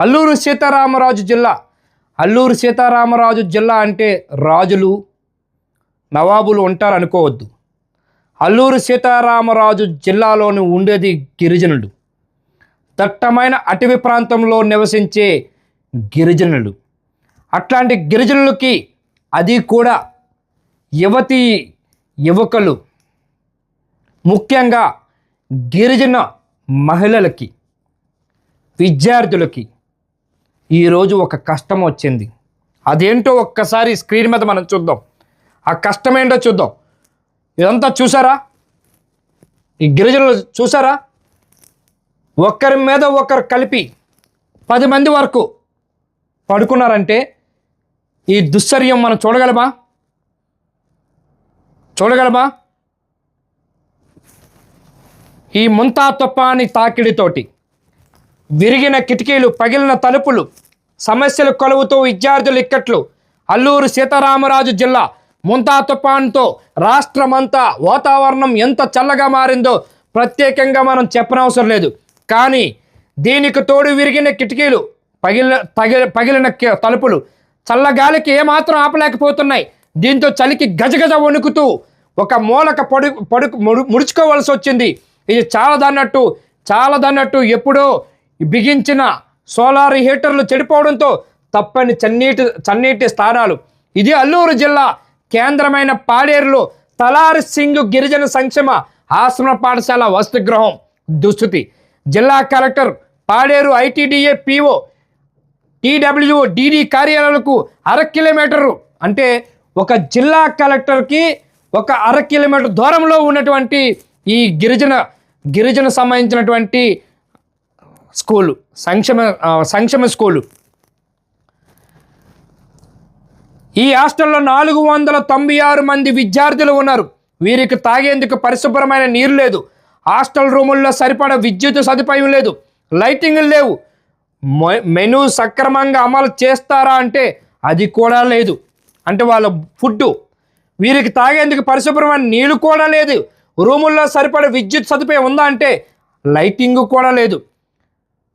అల్లూరు సీతారామరాజు జిల్లా. అల్లూరు సీతారామరాజు జిల్లా అంటే రాజులు నవాబులు ఉంటారు అనుకోవద్దు అల్లూరు సీతారామరాజు జిల్లాలోని ఉండేది గిరిజనులు. దట్టమైన అటవీ ప్రాంతంలో నివసించే గిరిజనులు. అట్లాంటి గిరిజనులకి అది కూడా యువతి యువకులు ముఖ్యంగా గిరిజన మహిళలకి విద్యార్థులకి. ఈరోజు ఒక కష్టం వచ్చింది. అదేంటో ఒక్కసారి స్క్రీన్ మీద మనం చూద్దాం. ఆ కష్టం ఏంటో చూద్దాం. ఇదంతా చూసారా? ఈ గిరిజనులు చూసారా? ఒకరి మీద ఒకరు కలిపి పది మంది వరకు పడుకున్నారంటే ఈ దుశ్చర్యం మనం చూడగలమా? చూడగలమా? ఈ ముంతా తుఫాని తాకిడితోటి విరిగిన కిటికీలు పగిలిన తలుపులు సమస్యలు కొలువుతూ విద్యార్థులు ఇక్కట్లు. అల్లూరు సీతారామరాజు జిల్లా ముంతా తుఫాన్తో రాష్ట్రమంతా వాతావరణం ఎంత చల్లగా మారిందో ప్రత్యేకంగా మనం చెప్పనవసరం లేదు. కానీ దీనికి తోడు విరిగిన కిటికీలు పగిలిన తగిలి పగిలిన తలుపులు చల్లగాలికి ఏమాత్రం ఆపలేకపోతున్నాయి. దీంతో చలికి గజగజ వణుకుతూ ఒక మూలక పడు పడుకు ముడు ముడుచుకోవాల్సి వచ్చింది ఇది చాలదన్నట్టు చాలదన్నట్టు ఎప్పుడో బిగించిన సోలార్ హీటర్లు చెడిపోవడంతో తప్పని చన్నీటి చన్నీటి స్థానాలు. ఇది అల్లూరు జిల్లా కేంద్రమైన పాడేరులో తలారి సింగ్ గిరిజన సంక్షేమ ఆశ్రమ పాఠశాల వసతిగృహం దుస్థితి. జిల్లా collector Paderu ITDA PO TW DD కార్యాలయాలకు అర కిలోమీటరు అంటే ఒక జిల్లా కలెక్టర్కి ఒక అర కిలోమీటర్ దూరంలో ఉన్నటువంటి ఈ గిరిజన గిరిజన సంబంధించినటువంటి స్కూలు. సంక్షేమ సంక్షేమ స్కూలు. ఈ హాస్టల్లో నాలుగు వందల తొంభై ఆరు మంది విద్యార్థులు ఉన్నారు. వీరికి తాగేందుకు పరిశుభ్రమైన నీరు లేదు. హాస్టల్ రూముల్లో సరిపడ విద్యుత్ సదుపాయం లేదు. లైటింగ్ లేవు. మొ- మెనూ సక్రమంగా అమలు చేస్తారా అంటే అది కూడా లేదు. అంటే వాళ్ళ ఫుడ్ వీరికి తాగేందుకు పరిశుభ్రమైన నీళ్ళు కూడా లేదు. రూముల్లో సరిపడ విద్యుత్ సదుపాయం ఉందా అంటే లైటింగ్ కూడా లేదు.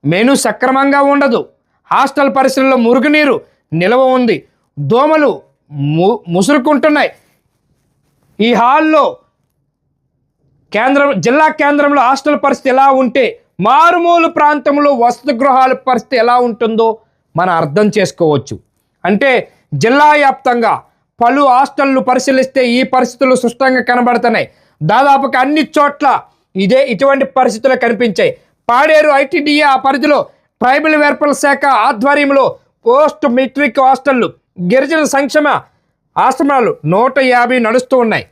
మెను సక్రమంగా ఉండదు. హాస్టల్ పరిసరాల్లో మురుగునీరు నిల్వ ఉంది. దోమలు ము ముసురుకుంటున్నాయి. ఈ హాల్లో కేంద్రం జిల్లా కేంద్రంలో హాస్టల్ పరిస్థితి ఎలా ఉంటే మారుమూల ప్రాంతంలో వసతి గృహాల పరిస్థితి ఎలా ఉంటుందో మనం అర్థం చేసుకోవచ్చు. అంటే జిల్లా వ్యాప్తంగా పలు హాస్టళ్ళు పరిశీలిస్తే ఈ పరిస్థితులు స్పష్టంగా కనబడుతున్నాయి. దాదాపుగా అన్ని చోట్ల ఇదే ఇటువంటి పరిస్థితులు కనిపించాయి. పాడేరు ఐటీడీఏ ఆ పరిధిలో ట్రైబల్ వెల్ఫేర్ శాఖ ఆధ్వర్యంలో పోస్ట్ మెట్రిక్ హాస్టళ్ళు గిరిజన సంక్షేమ ఆశ్రమాలు నూట యాభై నడుస్తూ ఉన్నాయి.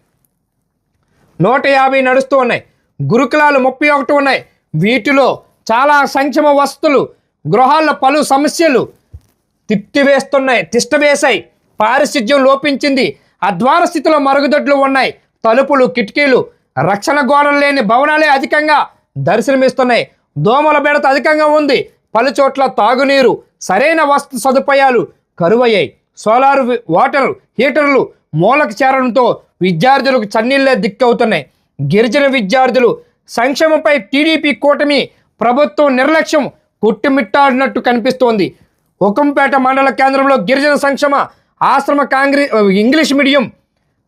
నూట యాభై నడుస్తూ ఉన్నాయి. గురుకులాలు ముప్పై ఒకటి ఉన్నాయి. వీటిలో చాలా సంక్షేమ వసతులు గృహాల్లో పలు సమస్యలు తిట్టివేస్తున్నాయి తిష్టవేశాయి. పారిశుధ్యం లోపించింది. అద్వార స్థితిలో మరుగుదొడ్లు ఉన్నాయి. తలుపులు కిటికీలు రక్షణ గోడలు లేని భవనాలే అధికంగా దర్శనమిస్తున్నాయి. దోమల బెడత అధికంగా ఉంది. పలు చోట్ల తాగునీరు సరైన వస్తు సదుపాయాలు కరువయ్యాయి. సోలార్ వాటర్ హీటర్లు మూలకు చేరడంతో విద్యార్థులకు చన్నీళ్ళే దిక్కవుతున్నాయి. గిరిజన విద్యార్థులు సంక్షేమంపై టీడీపీ కూటమి ప్రభుత్వం నిర్లక్ష్యం కొట్టుమిట్టాడినట్టు కనిపిస్తోంది. హుకంపేట మండల కేంద్రంలో గిరిజన సంక్షేమ ఆశ్రమ కాంగ్రెస్ ఇంగ్లీష్ మీడియం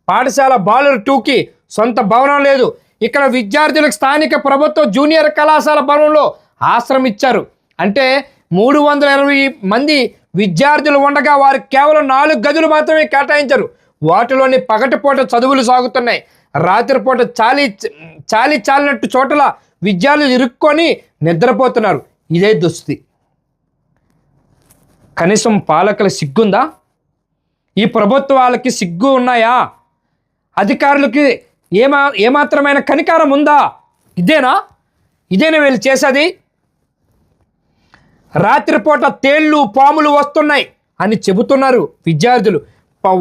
పాఠశాల బాలురు టూకి సొంత భవనం లేదు. ఇక్కడ విద్యార్థులకు స్థానిక ప్రభుత్వ జూనియర్ కళాశాల భవనంలో ఆశ్రమం ఇచ్చారు అంటే మూడు వందల ఇరవై మంది విద్యార్థులు ఉండగా వారు కేవలం నాలుగు గదులు మాత్రమే కేటాయించారు. వాటిలోని పగటిపూట చదువులు సాగుతున్నాయి. రాత్రిపూట చాలి చాలి చాలినట్టు చోటల విద్యార్థులు ఇరుక్కొని నిద్రపోతున్నారు. ఇదే దుస్థితి. కనీసం పాలకుల సిగ్గుందా? ఈ ప్రభుత్వాలకి సిగ్గు ఉన్నాయా? అధికారులకి ఏమా ఏమాత్రమైన కనికారం ఉందా? ఇదేనా? ఇదేనా వీళ్ళు చేసేది? రాత్రిపూట తేళ్ళు పాములు వస్తున్నాయి అని చెబుతున్నారు విద్యార్థులు.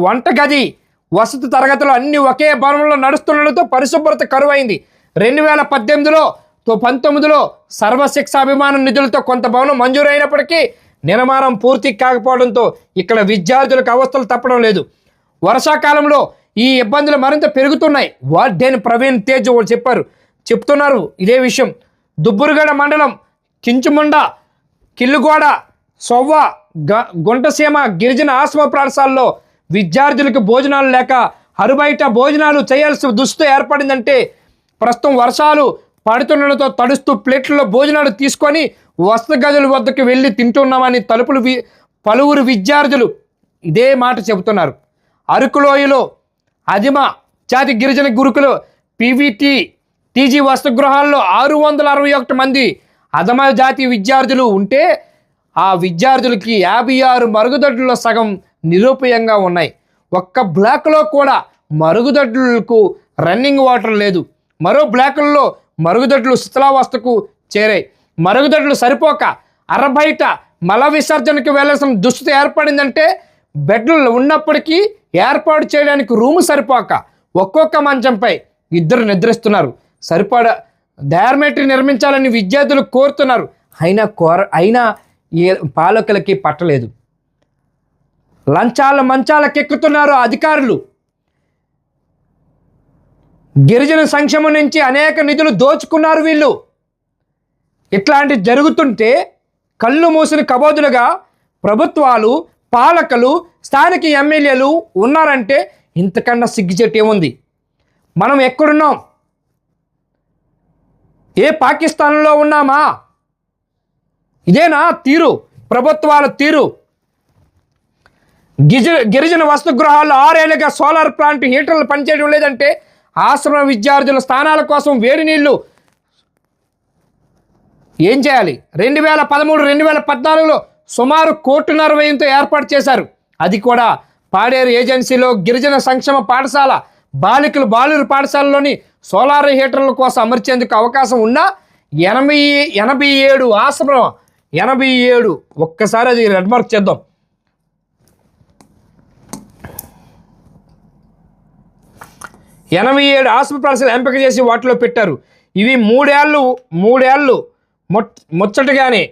వంటగది వసతి తరగతులు అన్ని ఒకే భవనంలో నడుస్తుండడంతో పరిశుభ్రత కరువైంది. రెండు వేల పద్దెనిమిదిలో పంతొమ్మిదిలో సర్వశిక్షాభిమాన నిధులతో కొంత భవనం మంజూరైనప్పటికీ నిర్మాణం పూర్తి కాకపోవడంతో ఇక్కడ విద్యార్థులకు అవస్థలు తప్పడం లేదు. వర్షాకాలంలో ఈ ఇబ్బందులు మరింత పెరుగుతున్నాయి. వార్డెన్ ప్రవీణ్ తేజ్ వాళ్ళు చెప్పారు. చెప్తున్నారు ఇదే విషయం. దుబ్బురుగడ మండలం కించుముండ కిల్లుగోడ సొవ్వ గ గుంటసీమ గిరిజన ఆశ్రమ ప్రాంతాల్లో విద్యార్థులకు భోజనాలు లేక అరుబయట భోజనాలు చేయాల్సిన దుస్థితి ఏర్పడిందంటే ప్రస్తుతం వర్షాలు పడుతుండడంతో తడుస్తూ ప్లేట్లలో భోజనాలు తీసుకొని వసతి గదుల వద్దకు వెళ్ళి తింటున్నామని తలుపులు వి పలువురు విద్యార్థులు ఇదే మాట చెబుతున్నారు. అరకులోయలో అదిమ జాతి గిరిజన గురుకులు పీవీటీ టీజీ వసతిగృహాల్లో ఆరు వందల అరవై ఒకటి మంది అధమ జాతి విద్యార్థులు ఉంటే ఆ విద్యార్థులకి యాభై ఆరు మరుగుదొడ్లలో సగం నిరూపయంగా ఉన్నాయి. ఒక్క బ్లాక్లో కూడా మరుగుదొడ్లకు రన్నింగ్ వాటర్ లేదు. మరో బ్లాకుల్లో మరుగుదొడ్లు శిథిలావస్థకు చేరాయి. మరుగుదొడ్లు సరిపోక అరబయట మల విసర్జనకు వెళ్ళాల్సిన దుస్థితి ఏర్పడిందంటే బెడ్లు ఉన్నప్పటికీ ఏర్పాటు చేయడానికి రూము సరిపోక ఒక్కొక్క మంచంపై ఇద్దరు నిద్రిస్తున్నారు. సరిపడ డార్మేటరీ నిర్మించాలని విద్యార్థులు కోరుతున్నారు. అయినా కోర అయినా ఏ పాలకులకి పట్టలేదు. లంచాల మంచాలకెక్కుతున్నారు అధికారులు. గిరిజన సంక్షేమం నుంచి అనేక నిధులు దోచుకున్నారు వీళ్ళు. ఇట్లాంటి జరుగుతుంటే కళ్ళు మూసిన కబోదులుగా ప్రభుత్వాలు పాలకులు స్థానిక ఎమ్మెల్యేలు ఉన్నారంటే ఇంతకన్నా సిగ్గుచేటు ఏముంది? మనం ఎక్కడున్నాం? ఏ పాకిస్తాన్లో ఉన్నామా? ఇదేనా తీరు? ప్రభుత్వాల తీరు. గిజ గిరిజన వసతిగృహాల్లో ఆరేళ్ళుగా సోలార్ ప్లాంట్ హీటర్లు పనిచేయడం లేదంటే ఆశ్రమ విద్యార్థుల స్థానాల కోసం వేడి నీళ్ళు ఏం చేయాలి? రెండు వేల పదమూడు రెండు వేల పద్నాలుగులో సుమారు కోటిన్నర వ్యయంతో ఏర్పాటు చేశారు. అది కూడా పాడేరు ఏజెన్సీలో గిరిజన సంక్షేమ పాఠశాల బాలికలు బాలురు పాఠశాలలోని సోలార్ హీటర్ల కోసం అమర్చేందుకు అవకాశం ఉన్నా ఎనభై ఎనభై ఏడు ఆశ్రమం ఎనభై ఏడు ఒక్కసారి అది రెడ్ మార్క్ చేద్దాం. ఎనభై ఏడు ఆశ్రమ పాఠశాల ఎంపిక చేసి వాటిలో పెట్టారు. ఇవి మూడేళ్ళు మూడేళ్ళు ముచ్చటగానే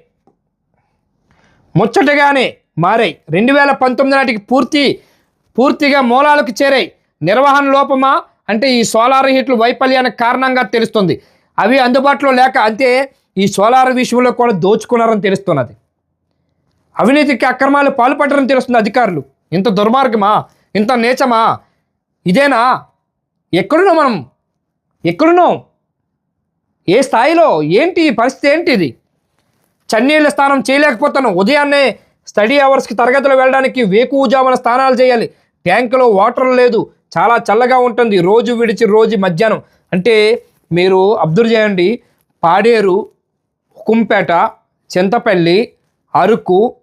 ముచ్చటగానే మారాయి. రెండు వేల పంతొమ్మిది నాటికి పూర్తి పూర్తిగా మూలాలకు చేరాయి. నిర్వహణ లోపమా? అంటే ఈ సోలార్ హీట్లు వైఫల్యానికి కారణంగా తెలుస్తుంది. అవి అందుబాటులో లేక అంతే ఈ సోలార్ విషయంలో కూడా దోచుకున్నారని తెలుస్తున్నది. అవినీతికి అక్రమాలు పాల్పడ్డారని తెలుస్తుంది అధికారులు. ఇంత దుర్మార్గమా? ఇంత నీచమా? ఇదేనా? ఎక్కడున్నాం మనం? ఎక్కడున్నాం? ఏ స్థాయిలో? ఏంటి? ఈ పరిస్థితి ఏంటి ఇది చన్నీళ్ళ స్నానం చేయలేకపోతాను. ఉదయాన్నే స్టడీ అవర్స్కి తరగతులు వెళ్ళడానికి వేకువజామున స్నానాలు చేయాలి. ట్యాంకులో వాటర్ లేదు. చాలా చల్లగా ఉంటుంది. రోజు విడిచి రోజు మధ్యాహ్నం. అంటే మీరు అబ్దుల్ చేయండి. పాడేరు హుకుంపేట చింతపల్లి అరకు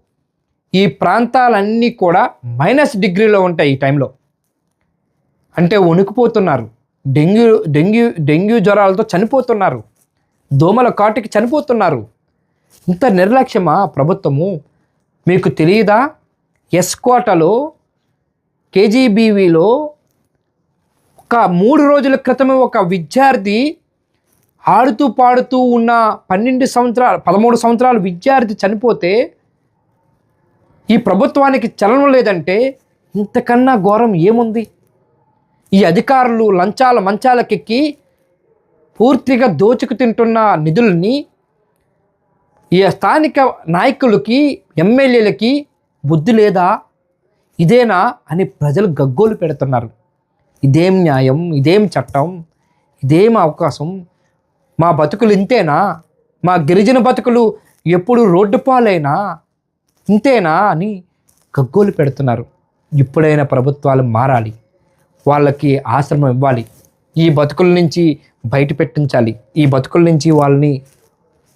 ఈ ప్రాంతాలన్నీ కూడా మైనస్ డిగ్రీలో ఉంటాయి ఈ టైంలో. అంటే వణుకుపోతున్నారు. డెంగ్యూ డెంగ్యూ డెంగ్యూ జ్వరాలతో చనిపోతున్నారు. దోమల కాటుకి చనిపోతున్నారు. ఇంత నిర్లక్ష్యమా ప్రభుత్వము? మీకు తెలియదా? ఎస్కోటలో కేజీబీవీలో ఒక మూడు రోజుల క్రితమే ఒక విద్యార్థి ఆడుతూ పాడుతూ ఉన్న పన్నెండు సంవత్సరాలు పదమూడు సంవత్సరాల విద్యార్థి చనిపోతే ఈ ప్రభుత్వానికి చలనం లేదంటే ఇంతకన్నా ఘోరం ఏముంది? ఈ అధికారులు లంచాల మంచాలకెక్కి పూర్తిగా దోచుకు తింటున్న నిధుల్ని ఈ స్థానిక నాయకులకి ఎమ్మెల్యేలకి బుద్ధి లేదా? ఇదేనా అని ప్రజలు గగ్గోలు పెడుతున్నారు. ఇదేం న్యాయం? ఇదేం చట్టం? ఇదేం అవకాశం? మా బతుకులు ఇంతేనా? మా గిరిజన బతుకులు ఎప్పుడు రోడ్డు పాలైనా ఇంతేనా అని గగ్గోలు పెడుతున్నారు. ఇప్పుడైనా ప్రభుత్వాలు మారాలి. వాళ్ళకి ఆశ్రమం ఇవ్వాలి. ఈ బతుకుల నుంచి బయట పెట్టించాలి. ఈ బతుకుల నుంచి వాళ్ళని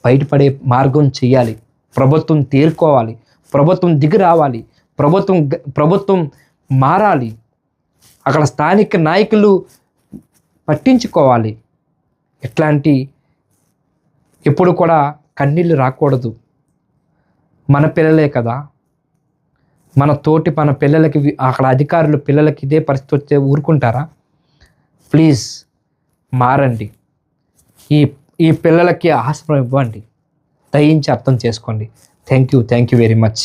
బయటపడే మార్గం చేయాలి. ప్రభుత్వం తేరుకోవాలి. ప్రభుత్వం దిగి రావాలి. ప్రభుత్వం ప్రభుత్వం మారాలి. అక్కడ స్థానిక నాయకులు పట్టించుకోవాలి. ఇట్లాంటి ఎప్పుడు కూడా కన్నీళ్ళు రాకూడదు. మన పిల్లలే కదా. మన తోటి మన పిల్లలకి అక్కడ అధికారులు పిల్లలకి ఇదే పరిస్థితి వస్తే ఊరుకుంటారా? ప్లీజ్ మారండి. ఈ ఈ పిల్లలకి ఆశ్రయం ఇవ్వండి. దయించి అర్థం చేసుకోండి. Thank you thank you very much